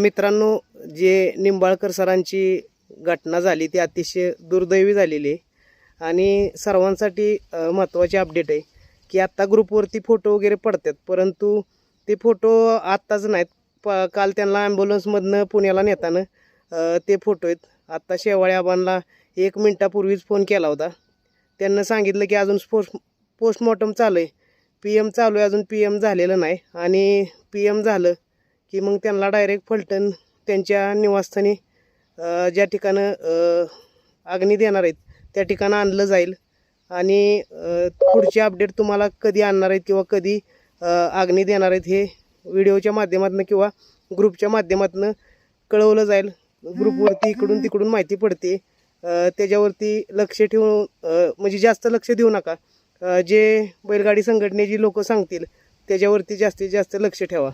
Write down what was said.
मित्रांनो जे निंबाळकर सरांची घटना झाली ती अतिशय दुर्दैवी झालेली आहे. आणि सर्वांसाठी महत्त्वाची अपडेट आहे की आत्ता ग्रुपवरती फोटो वगैरे पडतात परंतु ते फोटो आत्ताच नाहीत. प काल त्यांना ॲम्ब्युलन्समधनं पुण्याला नेताना ते फोटो आहेत. आत्ता शेवाळे आबांना एक मिनटापूर्वीच फोन केला होता. त्यांना सांगितलं की अजून पोस्ट पोस्टमॉर्टम चालू आहे. पी एम चालू आहे अजून पी एम झालेलं नाही. आणि पी एम झालं की मग त्यांना डायरेक्ट फलटण त्यांच्या निवासस्थानी ज्या ठिकाणं अग्नी देणार आहेत त्या ठिकाणं आणलं जाईल. आणि पुढची अपडेट तुम्हाला कधी आणणार आहेत किंवा कधी अग्नी देणार आहेत हे व्हिडिओच्या माध्यमातून किंवा ग्रुपच्या माध्यमातून कळवलं जाईल. ग्रुपवरती इकडून तिकडून माहिती पडते. त्याच्यावरती लक्ष ठेवून म्हणजे जास्त लक्ष देऊ नका. जे बैलगाडी संघटनेची लोक सांगतील त्याच्यावरती जास्तीत जास्त लक्ष ठेवा.